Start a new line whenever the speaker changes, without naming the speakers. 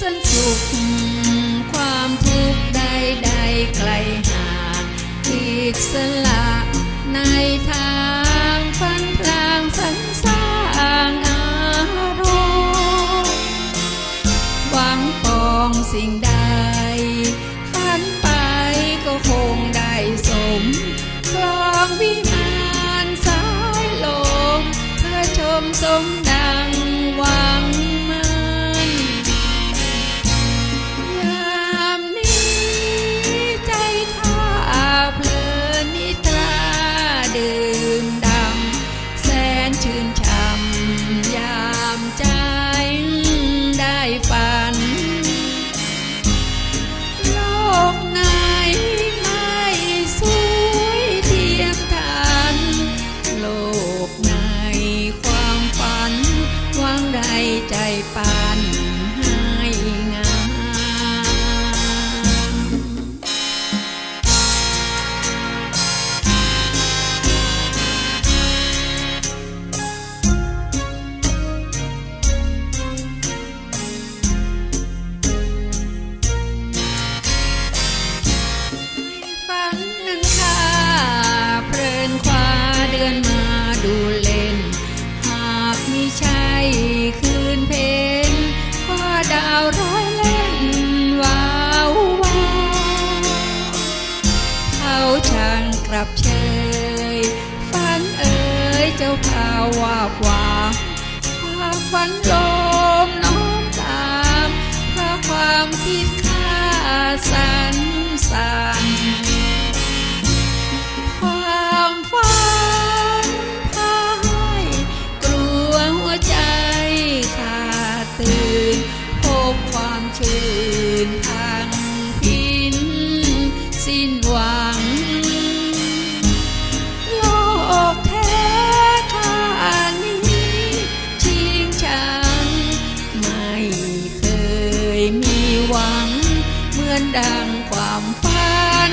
สันสุข ความทุกข์ใดๆไกลห่างอิสระในทางฝันพลางสรรสร้างอารมณ์หวังปองสิ่งใดฝันไปก็คงได้สมคลองวิมานสายลมเพื่อชมสมด รับเชยฝันเอ๋ยเจ้าพาวาบวามความฝัน ดังความฝัน